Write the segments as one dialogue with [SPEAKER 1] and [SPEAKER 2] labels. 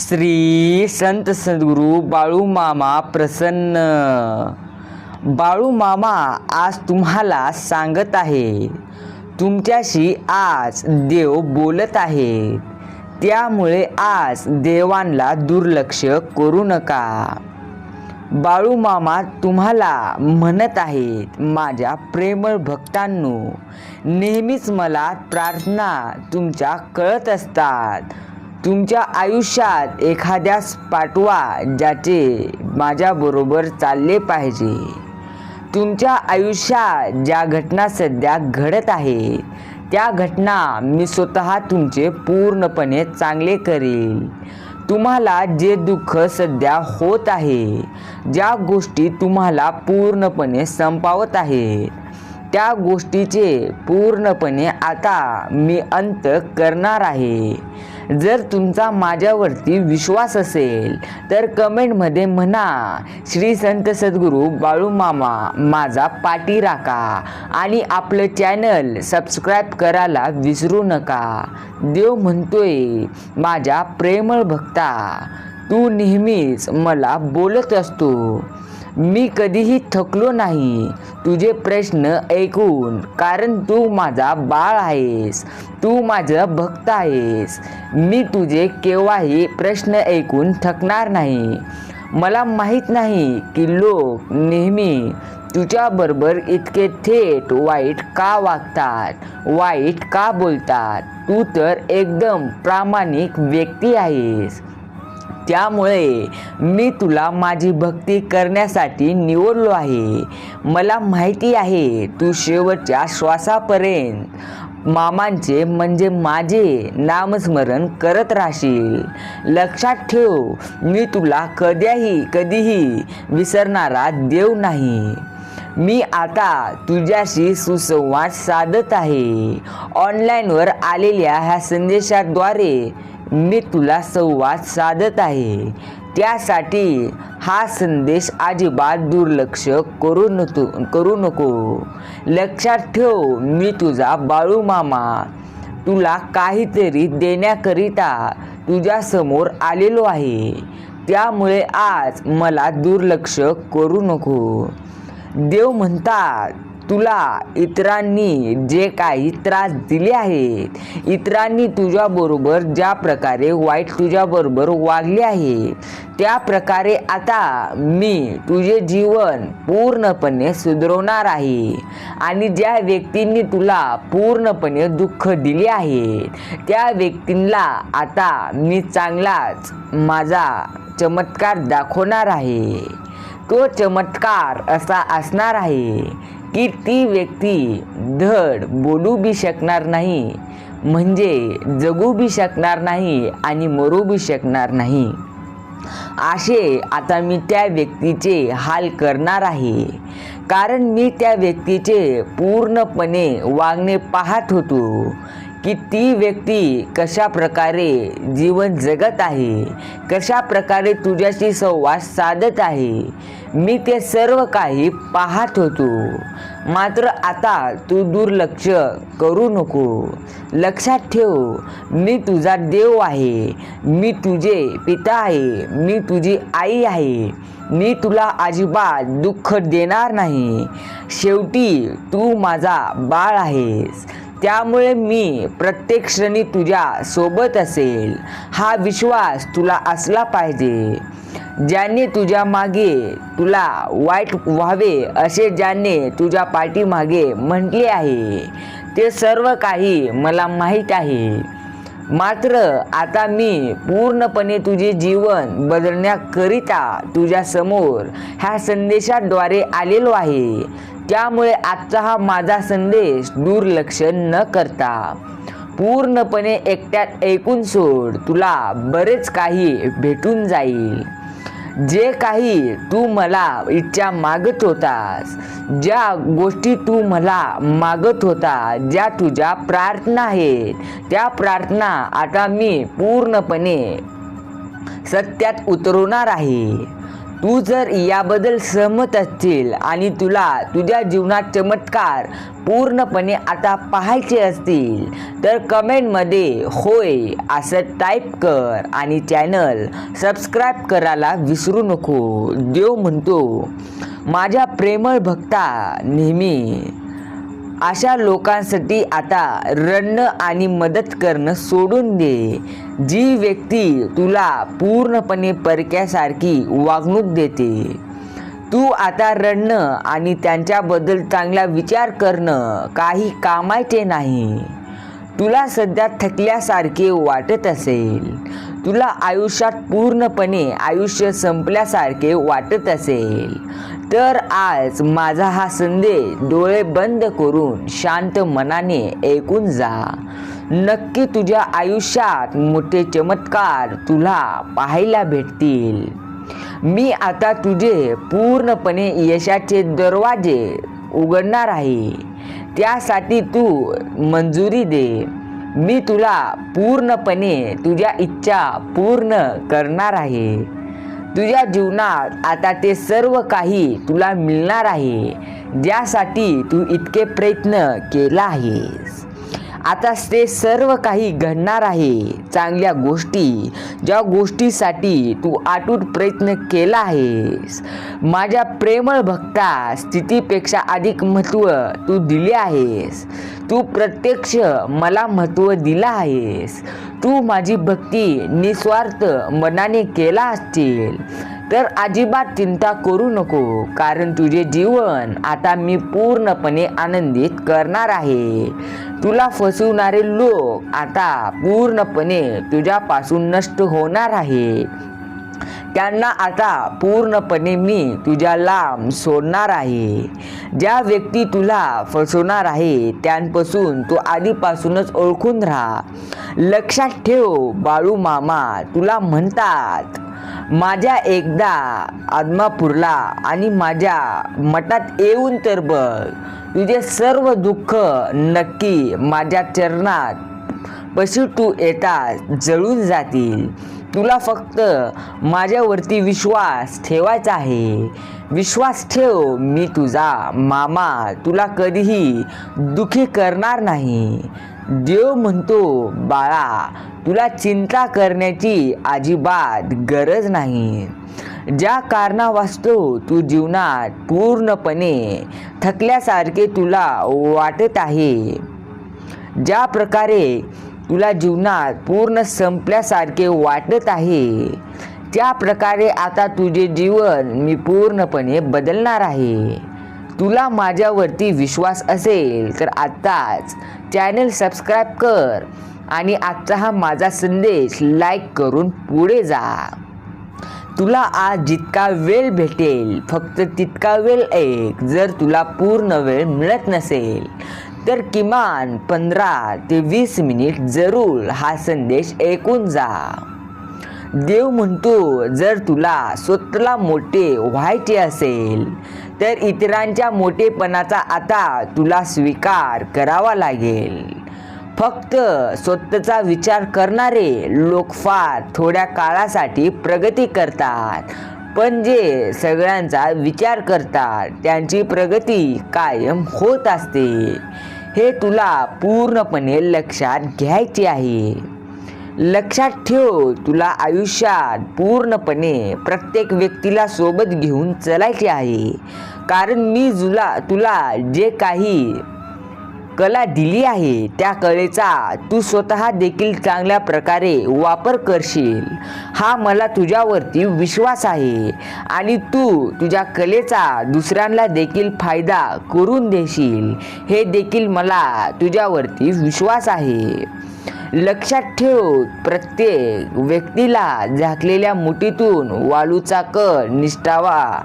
[SPEAKER 1] श्री संत सद्गुरू बाळू मामा प्रसन्न. बाळू मामा आज तुम्हाला सांगत आहे तुमच्याशी आज देव बोलत आहे त्यामुळे आज देवांना दुर्लक्ष करू नका. बाळू मामा तुम्हाला म्हणत आहेत माझ्या प्रेमळ भक्तांनो नेहमीच मला प्रार्थना तुमच्या कळत असतात. तुमच्या आयुष्यात एखाद्यास पाठवा ज्याचे माझ्याबरोबर चालले पाहिजे. तुमच्या आयुष्यात ज्या घटना सध्या घडत आहे त्या घटना मी स्वतः तुमचे पूर्णपणे चांगले करेल. तुम्हाला जे दुःख सध्या होत आहे ज्या गोष्टी तुम्हाला पूर्णपणे संपावत आहेत त्या गोष्टीचे पूर्णपणे आता मी अंत करणार आहे. जर तुमचा माझ्यावरती विश्वास असेल तर कमेंटमध्ये म्हणा श्री संत सद्गुरू बाळू मामा माझा पाठी राखा आणि आपलं चॅनल सबस्क्राईब करायला विसरू नका. देव म्हणतोय माझ्या प्रेमळ भक्ता तू नेहमीच मला बोलत असतो. मी कधीही थकलो नाही. तुझे प्रश्न ऐकून कारण तू माझा बाळ आहेस. तू माझं भक्त आहेस. मी तुझे केव्हाही प्रश्न ऐकून थकणार नाही. मला माहीत नाही की लोक नेहमी तुझ्याबरोबर इतके थेट वाईट का वागतात वाईट का बोलतात. तू तर एकदम प्रामाणिक व्यक्ती आहेस. त्यामुळे मी तुला माझी भक्ती करण्यासाठी निवडलो आहे. मला माहिती आहे तू शेवटच्या श्वासापर्यंत मामांचे म्हणजे माझे नामस्मरण करत राहशील. लक्षात ठेव मी तुला कध्याही कधीही विसरणारा देव नाही. मी आता तुझ्याशी सुसंवाद साधत आहे. ऑनलाईनवर आलेल्या ह्या संदेशाद्वारे मी तुला संवाद साधत आहे. त्यासाठी हा संदेश अजिबात दुर्लक्ष करू नको करू नको. लक्षात ठेव मी तुझा बाळू मामा. तुला काहीतरी देण्याकरिता तुझ्यासमोर आलेलो आहे. त्यामुळे आज मला दुर्लक्ष करू नको. देव म्हणतात तुला इतरांनी जे काही त्रास दिले आहेत इतरांनी तुझ्याबरोबर ज्या प्रकारे वाईट तुझ्याबरोबर वागले आहे त्या प्रकारे आता मी तुझे जीवन पूर्णपणे सुधरवणार आहे आणि ज्या व्यक्तींनी तुला पूर्णपणे दुःख दिले आहे त्या व्यक्तींना आता मी चांगलाच माझा चमत्कार दाखवणार आहे. तो चमत्कार असा असणार आहे की ती व्यक्ती धड बोलू बी शकणार नाही म्हणजे जगू बी शकणार नाही आणि मरू बी शकणार नाही. असे आता मी त्या व्यक्तीचे हाल करणार आहे. कारण मी त्या व्यक्तीचे पूर्णपणे वागणे पाहत होतो की ती व्यक्ती कशा प्रकारे जीवन जगत आहे कशा प्रकारे तुझ्याशी संवाद साधत आहे मी ते सर्व काही पाहत होतो. मात्र आता तू दुर्लक्ष करू नको. लक्षात ठेव मी तुझा देव आहे. मी तुझे पिता आहे. मी तुझी आई आहे. मी तुला अजिबात दुःख देणार नाही. शेवटी तू माझा बाळ आहेस. त्यामुळे मी प्रत्येक क्षणी तुझ्या सोबत असेल. हा विश्वास तुला असला पाहिजे. ज्याने तुझ्या मागे तुला वाईट व्हावे असे ज्याने तुझ्या पाठीमागे म्हटले आहे ते सर्व काही मला माहीत आहे. मात्र आता मी पूर्णपणे तुझे जीवन बदलण्याकरिता तुझ्या समोर ह्या संदेशाद्वारे आलेलो आहे. त्यामुळे आजचा हा माझा संदेश दुर्लक्ष न करता. पूर्णपणे एकट्यात ऐकून सोड तुला बरेच काही भेटून जाईल. जे काही तू मला इच्छा मागत होतास ज्या गोष्टी तू मला मागत होता ज्या तुझ्या प्रार्थना आहेत त्या प्रार्थना आता मी पूर्णपणे सत्यात उतरवणार आहे. तू जर याबद्दल सहमत असतील आणि तुला तुझ्या जीवनात चमत्कार पूर्णपणे आता पाहायचे असतील तर कमेंटमध्ये होय असं टाईप कर आणि चॅनल सबस्क्राईब करायला विसरू नको. देव म्हणतो माझ्या प्रेमळ भक्ता नेहमी अशा लोकांसाठी आता रडणं आणि मदत करणं सोडून दे. जी व्यक्ती तुला पूर्णपणे परक्यासारखी वागणूक देते तू आता रडणं आणि त्यांच्याबद्दल चांगला विचार करणं काही कामाचे नाही. तुला सध्या थकल्यासारखे वाटत असेल. तुला आयुष्यात पूर्णपणे आयुष्य संपल्यासारखे वाटत असेल. तर आज माझा हा संदेश डोळे बंद करून शांत मनाने ऐकून जा. नक्की तुझ्या आयुष्यात मोठे चमत्कार तुला पाहायला भेटतील. मी आता तुझे पूर्णपणे यशाचे दरवाजे उघडणार आहे. त्यासाठी तू मंजुरी दे. मी तुला पूर्णपणे तुझ्या इच्छा पूर्ण करणार आहे. तुझ्या जीवनात आता ते सर्व काही तुला मिळणार आहे. ज्यासाठी तू इतके प्रयत्न केला आहेस. आता ते सर्व काही घडणार आहे. चांगल्या गोष्टी ज्या गोष्टीसाठी तू आटूट प्रयत्न केला आहेस. माझ्या प्रेमळ भक्ता स्थितीपेक्षा अधिक महत्त्व तू दिले आहेस. तू प्रत्यक्ष मला महत्त्व दिला आहेस. तू माझी भक्ती निस्वार्थ मनाने केला असतील तर अजिबात चिंता करू नको कारण तुझे जीवन आता मी पूर्णपणे आनंदित करणार आहे. तुला फसवणारे लोक आता पूर्णपणे तुझ्यापासून नष्ट होणार आहे. त्यांना आता पूर्णपणे मी तुझ्या लांब सोडणार आहे. ज्या व्यक्ती तुला फसवणार आहे त्यांपासून तू आधीपासूनच ओळखून राहा. लक्षात ठेव बाळू मामा तुला म्हणतात माझ्या एकदा आदमापूरला आणि माझ्या मठात येऊन तर बघ तुझे सर्व दुःख नक्की माझ्या चरणात पशु तू येता जळून जातील. तुला फक्त माझ्यावरती विश्वास ठेवायचा आहे. विश्वास ठेव मी तुझा मामा. तुला कधीही दुखी करणार नाही. देव म्हणतो बाळा तुला चिंता करण्याची अजिबात गरज नाही. ज्या कारणावास्तव तू जीवनात पूर्णपणे थकल्यासारखे तुला वाटत आहे ज्या प्रकारे तुला जीवनात पूर्ण संपल्यासारखे वाटत आहे त्या प्रकारे आता तुझे जीवन मी पूर्णपणे बदलणार आहे. तुला माझ्यावरती विश्वास असेल तर आत्ताच चॅनल सबस्क्राईब कर आणि आजचा हा माझा संदेश लाईक करून पुढे जा. तुला आज जितका वेळ भेटेल फक्त तितका वेळ ऐक जर तुला पूर्ण वेळ मिळत नसेल तर किमान पंधरा ते वीस मिनिट जरूर हा संदेश ऐकून जा. देव म्हणतो जर तुला स्वतःला मोठे व्हायचे असेल तर इतरांच्या मोठेपणाचा आता तुला स्वीकार करावा लागेल. फक्त स्वतःचा विचार करणारे लोक फार थोड्या काळासाठी प्रगती करतात. पण जे सगळ्यांचा विचार करतात त्यांची प्रगती कायम होत असते. हे तुला पूर्णपणे लक्षात घ्यायचे आहे. लक्षात ठेव तुला आयुष्यात पूर्णपणे प्रत्येक व्यक्तीला सोबत घेऊन चलायचे आहे. कारण मी जुला तुला जे काही कला दिली आहे त्या कलेचा तू स्वतः देखील चांगल्या प्रकारे वापर करशील. हा मला तुझ्यावरती विश्वास आहे आणि तू तुझ्या कलेचा दुसऱ्यांना देखील फायदा करून देशील. हे देखील मला तुझ्यावरती विश्वास आहे. लक्षात ठेव प्रत्येक व्यक्तीला झाकलेल्या मुठीतून वाळूचा कण निष्ठावा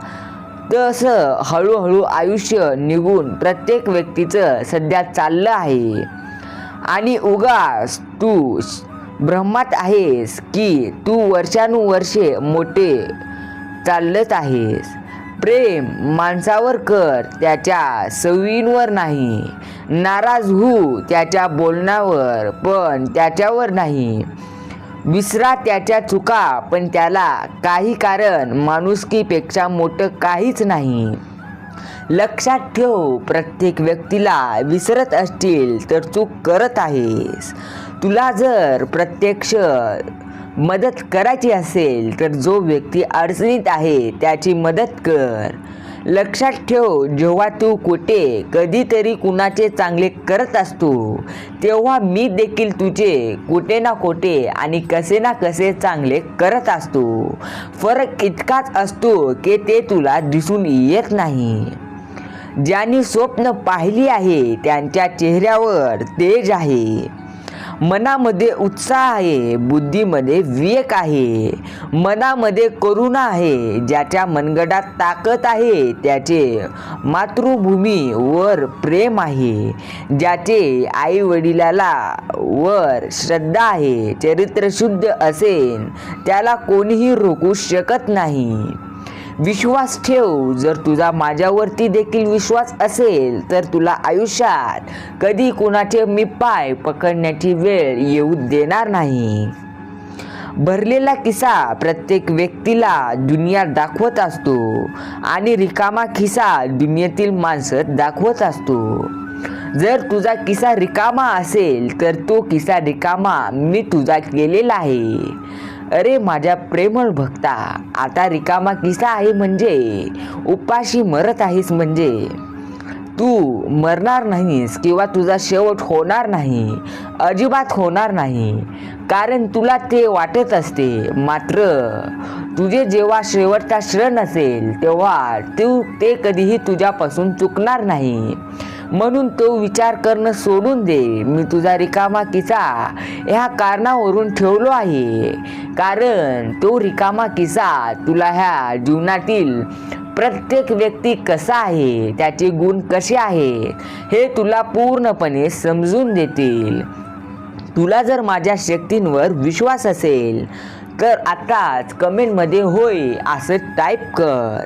[SPEAKER 1] तसं हळूहळू आयुष्य निघून प्रत्येक व्यक्तीचं सध्या चाललं आहे. आणि उगाच तू ब्रह्मात आहेस की तू वर्षानुवर्षे मोठे चालत आहेस. प्रेम माणसावर कर त्याच्या सवयींवर नाही. नाराज होऊ त्याच्या बोलण्यावर पण त्याच्यावर नाही. विसरा त्याच्या चुका पण त्याला काही कारण माणुसकीपेक्षा मोठं काहीच नाही. लक्षात ठेव प्रत्येक व्यक्तीला विसरत असतील तर चूक करत आहेस. तुला जर प्रत्यक्ष मदत करायची असेल तर जो व्यक्ती अडचणीत आहे त्याची मदत कर. लक्षात ठेव जेव्हा तू कुठे कधीतरी कुणाचे चांगले करत असतो तेव्हा मी देखील तुझे कुठे ना कुठे आणि कसे ना कसे चांगले करत असतो. फरक इतकाच असतो की ते तुला दिसून येत नाही. ज्यांनी स्वप्न पाहिली आहे त्यांच्या चेहऱ्यावर तेज आहे. मनामध्ये उत्साह आहे बुद्धीमध्ये विवेक आहे मनामध्ये करुणा आहे ज्याच्या मनगडात ताकद आहे त्याचे मातृभूमी वर प्रेम आहे ज्याचे आई वडिलाला वर श्रद्धा आहे चरित्र शुद्ध असेल त्याला कोणीही रोखू शकत नाही. विश्वास ठेव. जर तुझा माझ्यावरती देखील विश्वास असेल तर तुला आयुष्यात कधी कुणाचे मी पाय पकडण्याची वेळ येऊ देणार नाही. भरलेला किस्सा प्रत्येक व्यक्तीला दुनिया दाखवत असतो आणि रिकामा खिसा दुनियेतील माणसं दाखवत असतो. जर तुझा किस्सा रिकामा असेल तर तो किस्सा रिकामा मी तुझा केलेला आहे. अरे माझ्या प्रेमळ भक्ता आता रिकामा किसा आहे म्हणजे उपाशी मरत आहेस म्हणजे. तू मरणार नाहीस किंवा तुझा शेवट होणार नाही अजिबात होणार नाही. कारण तुला ते वाटत असते मात्र तुझे जेव्हा शेवटचा क्षण असेल तेव्हा तू ते कधीही तुझ्यापासून चुकणार नाही. म्हणून तो विचार करणं सोडून दे. मी तुझा रिकामा किसा ह्या कारणावरून ठेवलो आहे. कारण तो रिकामा किसा तुला ह्या जीवनातील प्रत्येक व्यक्ती कसा आहे त्याचे गुण कसे आहेत हे तुला पूर्णपणे समजून देतील. तुला जर माझ्या शक्तींवर विश्वास असेल तर आत्ताच कमेंटमध्ये होय असं टाईप कर.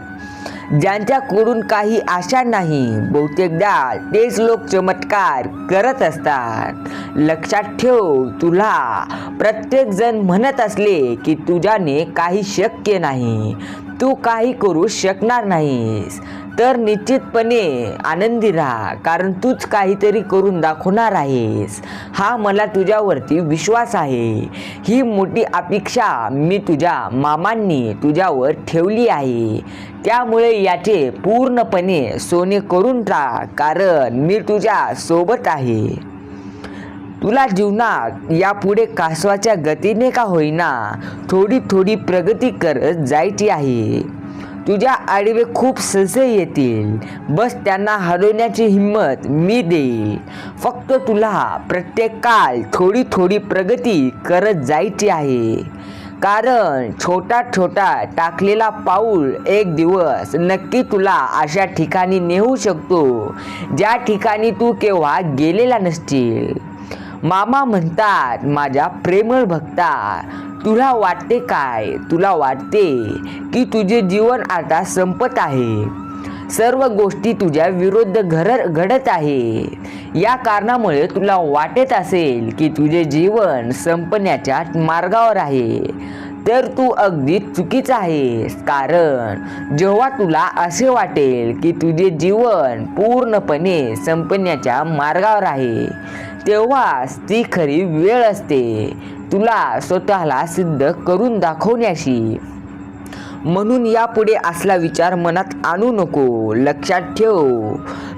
[SPEAKER 1] ज्यांच्याकडून काही आशा नाही बहुतेकदा तेच लोक चमत्कार करत असतात. लक्षात ठेव तुला प्रत्येक जण म्हणत असले की तुझ्याने काही शक्य नाही. तू काही करू शकणार नाहीस. तर निश्चितपणे आनंदी राहा कारण तूच काहीतरी करून दाखवणार आहेस. हा मला तुझ्यावरती विश्वास आहे. ही मोठी अपेक्षा मी तुझ्या मामांनी तुझ्यावर ठेवली आहे. त्यामुळे याचे पूर्णपणे सोने करून टाक कारण मी तुझ्या सोबत आहे. तुला जीवनात यापुढे कासवाच्या गतीने का होईना थोडी थोडी प्रगती करत जायची आहे. तुझ्या आडवे खूप सजे येतील. बस त्यांना हरवण्याची हिंमत मी देईल. फक्त तुला प्रत्येक काळ थोडी थोडी प्रगती करत जायची आहे. कारण छोटा छोटा टाकलेला पाऊल एक दिवस नक्की तुला अशा ठिकाणी नेऊ शकतो ज्या ठिकाणी तू केव्हा गेलेला नसतील मामा म्हणतात माझ्या प्रेमळ भक्ता तुला वाटते काय? तुला वाटते की तुझे जीवन आता संपत आहे. सर्व गोष्टी तुझ्या विरुद्ध घर घडत आहे. या कारणामुळे तुला वाटत असेल की तुझे जीवन संपण्याच्या मार्गावर आहे. तर तू अगदी चुकीच आहेस. कारण जेव्हा तुला असे वाटेल की तुझे जीवन पूर्णपणे संपण्याच्या मार्गावर आहे तेव्हाच ती खरी वेळ असते. तुला स्वतःला सिद्ध करून दाखवण्याशी. म्हणून यापुढे असला विचार मनात आणू नको. लक्षात ठेव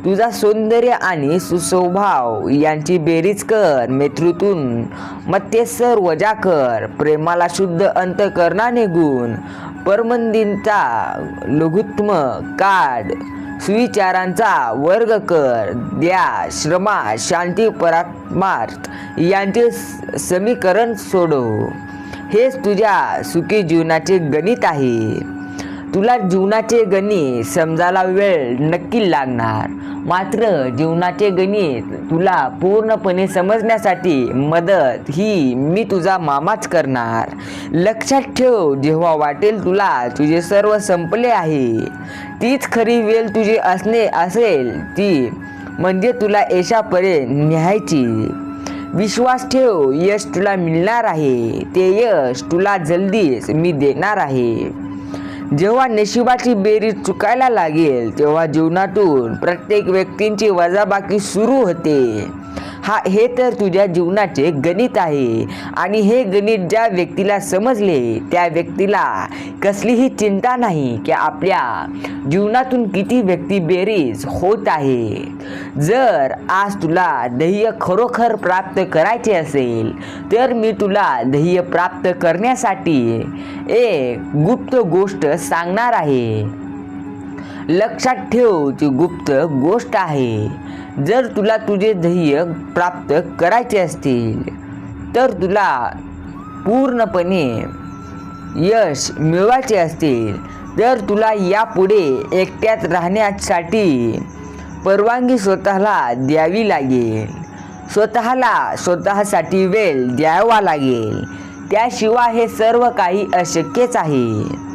[SPEAKER 1] तुझा सौंदर्य आणि सुस्वभाव यांची बेरीज कर मेत्रीतून. मत्यसर वजा कर. प्रेमाला शुद्ध अंतकरणाने गुण. परमंदींचा लघुत्म काढ सुविचारांचा वर्ग कर द्या श्रमा शांती परात्मार्थ यांचे स- समीकरण सोडव. हेच तुझ्या सुखी जीवनाचे गणित आहे. तुला जीवनाचे गणित समजायला वेळ नक्की लागणार. मात्र जीवनाचे गणित तुला पूर्णपणे समजण्यासाठी मदत ही मी तुझा मामाच करणार. लक्षात ठेव जेव्हा वाटेल तुला तुझे सर्व संपले आहे. तीच खरी वेळ तुझी असणे असेल ती म्हणजे तुला यशापर्यंत न्यायची विश्वास ठेव यश तुला मिळणार आहे. ते यश तुला जल्दीच मी देणार आहे. जेव्हा नशिबाची बेरीज चुकायला लागेल तेव्हा जीवनातून प्रत्येक व्यक्तींची वजाबाकी सुरू होते. हा हे तर तुझ्या जीवनाचे गणित आहे. आणि हे गणित ज्या व्यक्तीला समजले त्या व्यक्तीला कसलीही चिंता नाही की आपल्या जीवनातून किती व्यक्ती बेरीज होत आहे जर आज तुला ध्येय खरोखर प्राप्त करायचे असेल तर मी तुला ध्येय प्राप्त करण्यासाठी एक गुप्त गोष्ट सांगणार आहे. लक्षात ठेव ती गुप्त गोष्ट आहे. जर तुला तुझे ध्येय प्राप्त करायचे असतील तर तुला पूर्णपणे यश मिळवायचे असतील. तर तुला यापुढे एकट्यात राहण्यासाठी परवानगी स्वतःला द्यावी लागेल स्वतःला स्वतःसाठी वेळ द्यावा लागेल. त्याशिवाय हे सर्व काही अशक्यच आहे.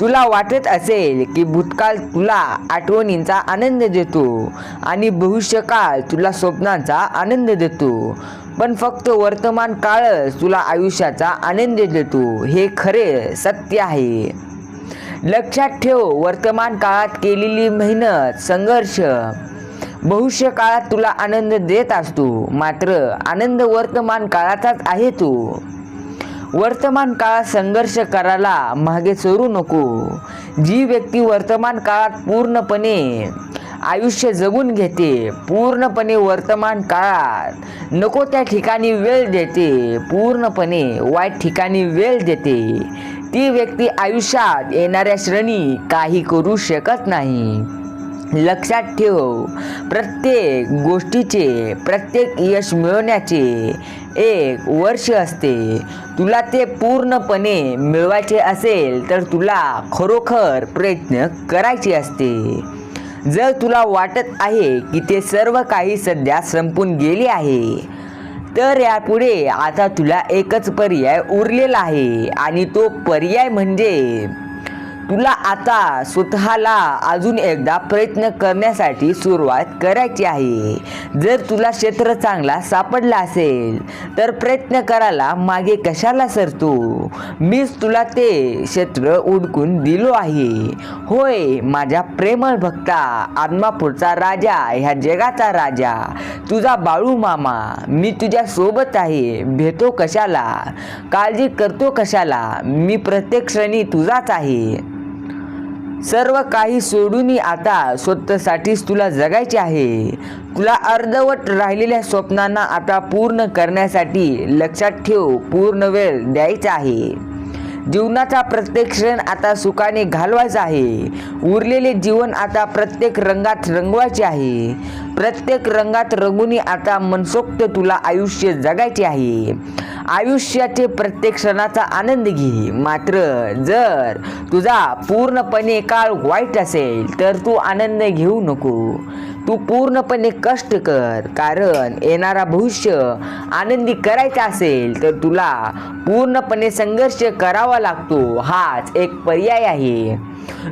[SPEAKER 1] तुला वाटत असेल की भूतकाळ तुला आठवणींचा आनंद देतो आणि भविष्यकाळ तुला स्वप्नांचा आनंद देतो. पण फक्त वर्तमान काळच तुला आयुष्याचा आनंद देतो हे खरे सत्य आहे. लक्षात ठेव वर्तमान काळात केलेली मेहनत संघर्ष भविष्य काळात तुला आनंद देत असतो मात्र आनंद वर्तमान काळाचाच आहे तो. वर्तमान काळात संघर्ष करायला मागे सोडू नको. जी व्यक्ती वर्तमान काळात पूर्णपणे आयुष्य जगून घेते पूर्णपणे वर्तमान काळात नको त्या ठिकाणी वेळ देते पूर्णपणे वाईट ठिकाणी वेळ देते. ती व्यक्ती आयुष्यात येणाऱ्या श्रेणी काही करू शकत नाही. लक्षात ठेव. प्रत्येक गोष्टीचे प्रत्येक यश मिळवण्याचे एक वर्ष असते. तुला ते पूर्णपणे मिळवायचे असेल तर तुला खरोखर प्रयत्न करायचे असते. जर तुला वाटत आहे की ते सर्व काही सध्या संपून गेले आहे तर यापुढे आता तुला एकच पर्याय उरलेला आहे आणि तो पर्याय म्हणजे तुला आता स्वतःला अजून एकदा प्रयत्न करण्यासाठी सुरुवात करायची आहे. जर तुला क्षेत्र चांगला सापडला असेल तर प्रयत्न करायला मागे कशाला सरतो? मीच तुला ते क्षेत्र उडकून दिलो आहे. होय माझ्या प्रेमळ भक्ता आत्मापूरचा राजा ह्या जगाचा राजा. तुझा बाळू मामा मी तुझ्या सोबत आहे. भेटो कशाला? काळजी करतो कशाला? मी प्रत्येक क्षणी तुझाच आहे. सर्व काही सोडून आता स्वतःसाठीच तुला जगायचे आहे. तुला अर्धवट राहिलेल्या स्वप्नांना आता पूर्ण करण्यासाठी लक्षात ठेव पूर्ण वेळ द्यायचा आहे. जीवनाचा प्रत्येक क्षण आता सुखाने घालवायचा आहे. उरलेले जीवन आता प्रत्येक रंगात रंगवायचे आहे. प्रत्येक रंगात रंगूनही आता मनसोक्त तुला आयुष्य जगायचे आहे. आयुष्याचे प्रत्येक क्षणाचा आनंद घे. मात्र जर तुझा पूर्णपणे काळ वाईट असेल तर तू आनंद घेऊ नको. तू पूर्णपणे कष्ट कर कारण येणारा भविष्य आनंदी करायचा असेल तर तुला पूर्णपणे संघर्ष करावा लागतो. हाच एक पर्याय आहे.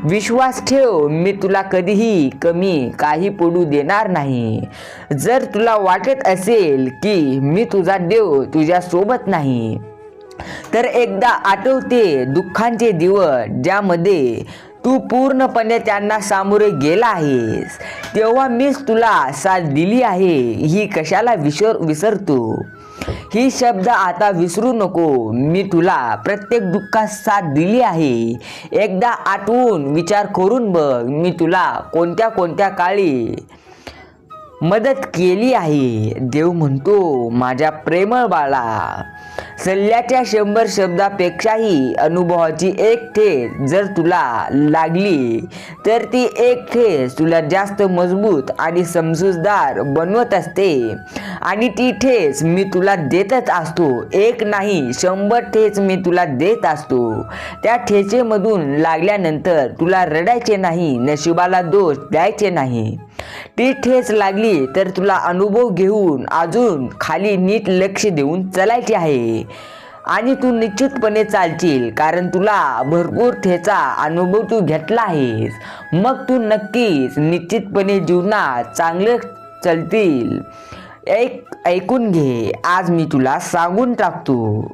[SPEAKER 1] विश्वास ठेव मी तुला कधीही कमी काही पडू देणार नाही. जर तुला वाटत असेल की मी तुझा देव तुझ्या सोबत नाही तर एकदा आठवते दुःखांचे दिवस ज्यामध्ये तू पूर्णपणे त्यांना सामोरे गेला आहेस. तेव्हा मीच तुला साथ दिली आहे ही कशाला विसर विसरतो? ही शब्द आता विसरू नको. मी तुला प्रत्येक दुःखात साथ दिली आहे. एकदा आठवून विचार करून बघ. मी तुला कोणत्या कोणत्या काळी मदत केली आहे. देव म्हणतो माझ्या प्रेमळ बाळा सल्ल्याच्या शंभर शब्दापेक्षाही अनुभवाची एक ठेस जर तुला लागली तर ती एक ठेस तुला जास्त मजबूत आणि समजूतदार बनवत असते. आणि ती ठेस मी तुला देतच असतो. एक नाही शंभर ठेच मी तुला देत असतो. त्या ठेचेमधून लागल्यानंतर तुला रडायचे नाही नशिबाला दोष द्यायचे नाही. ती ठेच लागली तर तुला अनुभव घेऊन अजून खाली नीट लक्ष देऊन चालायचे आहे. आणि तू निश्चितपणे चालशील कारण तुला भरपूर ठेचा अनुभव तू घेतला आहेस. मग तू नक्कीच निश्चितपणे जीवनात चांगलं चलतील. एक ऐकून घे. आज मी तुला सांगून टाकतो.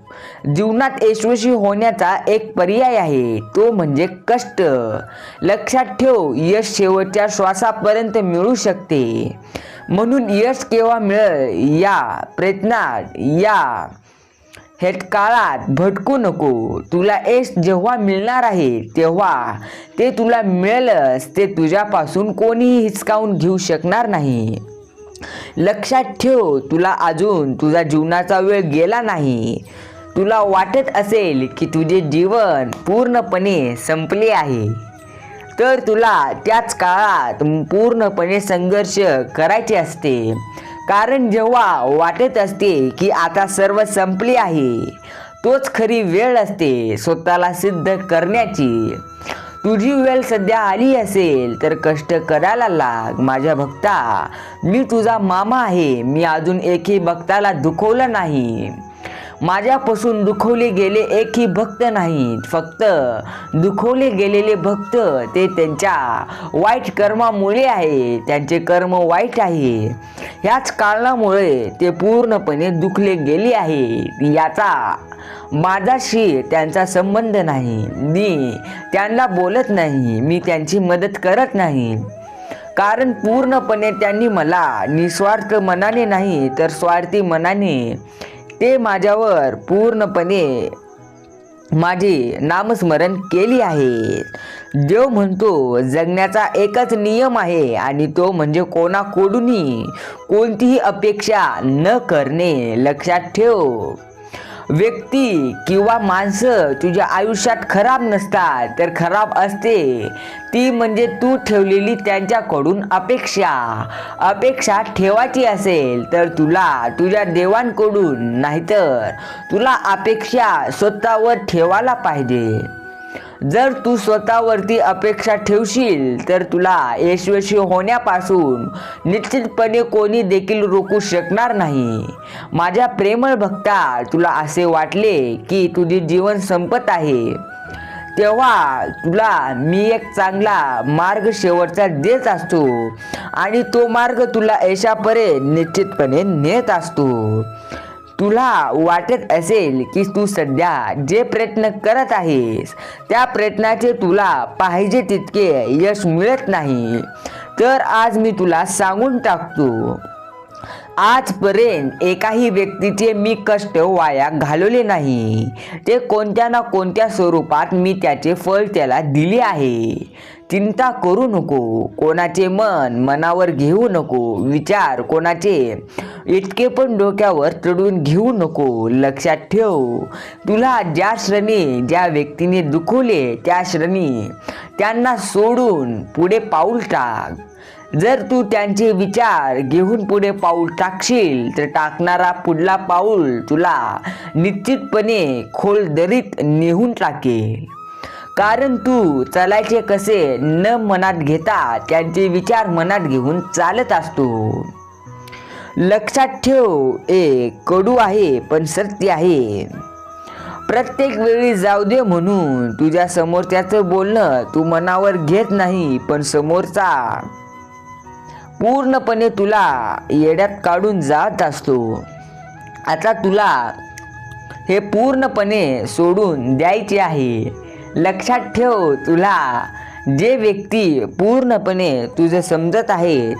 [SPEAKER 1] जीवनात यशस्वी होण्याचा एक पर्याय आहे. तो म्हणजे कष्ट. लक्षात ठेव यश शेवटच्या श्वासापर्यंत मिळू शकते. म्हणून यश केव्हा मिळेल? या. प्रयत्नात. या. हेटकाळात भटकू नको. तुला यश जेव्हा मिळणार आहे तेव्हा. ते तुला मिळेलच. ते तुझ्यापासून कोणीही हिसकावून घेऊ शकणार नाही. लक्षात ठेव तुला अजून तुझा जीवनाचा वेळ गेला नाही. तुला वाटत असेल की तुझे जीवन पूर्णपणे संपले आहे. तर तुला त्याच काळात पूर्णपणे संघर्ष करायचे असते. कारण जेव्हा वाटत असते की आता सर्व संपले आहे तोच खरी वेळ असते स्वतःला सिद्ध करण्याची. तुझी वेळ सध्या आली असेल तर कष्ट करायला लाग माझ्या भक्ता. मी तुझा मामा आहे मी अजून एकही भक्ताला दुखवलं नाही. माझ्यापासून दुखवले गेले एकही भक्त नाहीत फक्त दुखवले गेलेले भक्त ते त्यांच्या वाईट कर्मामुळे आहे. त्यांचे कर्म वाईट आहे. ह्याच कारणामुळे ते पूर्णपणे दुखले गेले आहे. याचा माझाशी त्यांचा संबंध नाही. मी त्यांना बोलत नाही. मी त्यांची मदत करत नाही. कारण पूर्णपणे त्यांनी मला निस्वार्थ मनाने नाही तर स्वार्थी मनाने ते माझ्यावर पूर्णपणे माझे नामस्मरण केली आहे देव म्हणतो जगण्याचा एकच नियम आहे आणि तो म्हणजे कोणाकडूनही कोणतीही अपेक्षा न करणे लक्षात ठेव. व्यक्ती किंवा माणसं तुझ्या आयुष्यात खराब नसतात तर खराब असते. ती म्हणजे तू ठेवलेली त्यांच्याकडून अपेक्षा. अपेक्षा ठेवायची असेल तर तुला तुझ्या देवांकडून नाहीतर तुला अपेक्षा स्वतःवर ठेवायला पाहिजे. जर तू स्वतःवरती अपेक्षा ठेवशील तर तुला यशस्वी होण्यापासून निश्चितपणे कोणी देखील रोखू शकणार नाही. माझ्या प्रेमळ भक्ता तुला असे वाटले की तुझे जीवन संपत आहे. तेव्हा तुला मी एक चांगला मार्ग शेवटचा देत असतो आणि तो मार्ग तुला यशापर्यंत निश्चितपणे नेत असतो. तुला वाटत असेल की तू सध्या जे प्रयत्न करत आहेस त्या प्रयत्नाचे तुला पाहिजे तितके यश मिळत नाही. तर आज मी तुला सांगून टाकतो. आजपर्यंत एकाही व्यक्तीचे मी कष्ट वाया घालवले नाही. ते कोणत्या ना कोणत्या स्वरूपात मी त्याचे फळ त्याला दिले आहे. चिंता करू नको. कोणाचे मन मनावर घेऊ नको. विचार कोणाचे इतके पण डोक्यावर चढवून घेऊ नको. लक्षात ठेव. तुला ज्या श्रेणी ज्या व्यक्तीने दुखवले त्या श्रेणी त्यांना सोडून पुढे पाऊल टाक. जर तू त्यांचे विचार घेऊन पुढे पाऊल टाकशील तर टाकणारा पुढला पाऊल तुला निश्चितपणे खोल दरीत नेहून टाकेल. कारण तू चालायचे कसे न मनात घेता त्यांचे विचार मनात घेऊन चालत असतो. लक्षात ठेव एक कडू आहे पण सत्य आहे. प्रत्येक वेळी जाऊ दे म्हणून तुझ्या समोरच्याचं बोलणं तू मनावर घेत नाही पण समोरचा पूर्णपणे तुला येड्यात काढून जात असतो. आता तुला हे पूर्णपणे सोडून द्यायचे आहे. लक्षात ठेव तुला. जे व्यक्ती पूर्णपणे तुझं समजत आहेत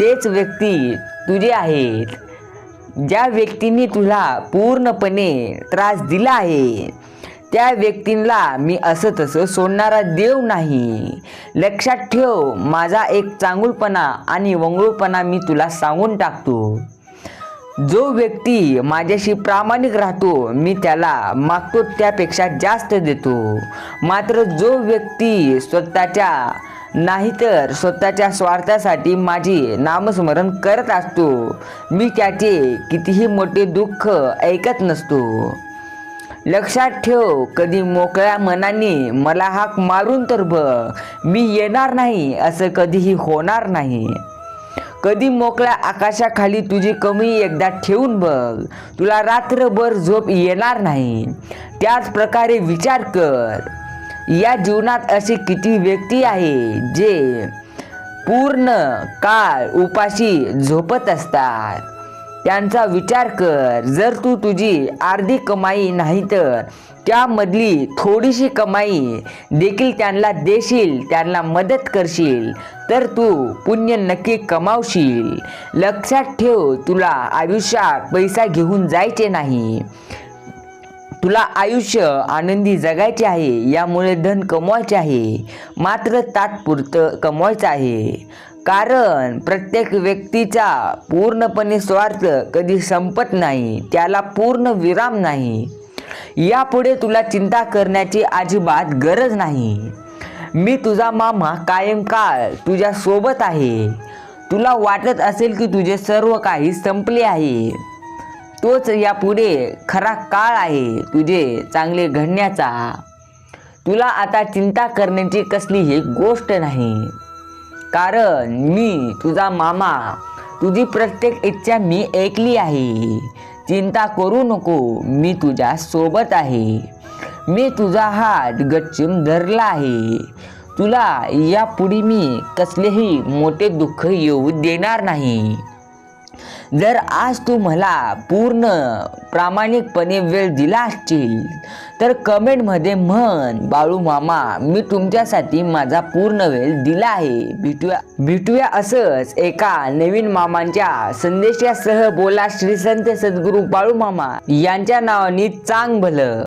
[SPEAKER 1] तेच व्यक्ती तुझे आहेत. ज्या व्यक्तींनी तुला पूर्णपणे त्रास दिला आहे त्या व्यक्तींना मी असं तसं सोडणारा देव नाही. लक्षात ठेव माझा एक चांगुलपणा आणि वंगळूपणा मी तुला सांगून टाकतो. जो व्यक्ती माझ्याशी प्रामाणिक राहतो मी त्याला मागतो त्यापेक्षा जास्त देतो. मात्र जो व्यक्ती स्वतःच्या नाहीतर स्वतःच्या स्वार्थासाठी माझी नामस्मरण करत असतो मी त्याचे कितीही मोठे दुःख ऐकत नसतो. लक्षात ठेव कधी मोकळ्या मनाने मला हाक मारून तर बघ मी येणार नाही असं कधीही होणार नाही. कधी मोकळ्या आकाशाखाली तुझी कमी एकदा ठेवून बघ. तुला रात्रभर झोप येणार नाही. त्याच प्रकारे विचार कर. या जीवनात असे किती व्यक्ती आहे जे पूर्ण काळ उपाशी झोपत असतात? त्यांचा विचार कर. जर तू तुझी अर्धी कमाई नाही तर त्यामधली थोडीशी कमाई देखील त्यांना देशील त्यांना मदत करशील. तर तू पुण्य नक्की कमावशील. लक्षात ठेव तुला आयुष्यात पैसा घेऊन जायचे नाही. तुला आयुष्य आनंदी जगायचे आहे यामुळे धन कमवायचे आहे. मात्र तात्पुरतं कमवायचं आहे. कारण प्रत्येक व्यक्तीचा पूर्णपणे स्वार्थ कधी संपत नाही त्याला पूर्ण विराम नाही. यापुढे तुला चिंता करण्याची अजिबात गरज नाही. मी तुझा मामा कायम काळ तुझ्या सोबत आहे. तुला वाटत असेल की तुझे सर्व काही संपले आहे. तोच यापुढे खरा काळ आहे तुझे चांगले घडण्याचा. तुला आता चिंता करण्याची कसलीही गोष्ट नाही. कारण मी तुझा मामा तुझी प्रत्येक इच्छा मी ऐकली आहे. चिंता करू नको मी तुझ्या सोबत आहे. मी तुझा हात गच्चून धरला आहे. तुला यापुढे मी कसलेही मोठे दुःख येऊ देणार नाही. जर आज तू मला पूर्ण प्रामाणिकपणे वेळ दिला असशील तर कमेंटमध्ये म्हण बाळू मामा मी तुमच्यासाठी माझा पूर्ण वेळ दिला आहे. भेटूया भेटूया असंच एका नवीन मामांच्या संदेशासह बोला श्री संत सद्गुरू बाळू मामा. यांच्या नावाने चांग भलं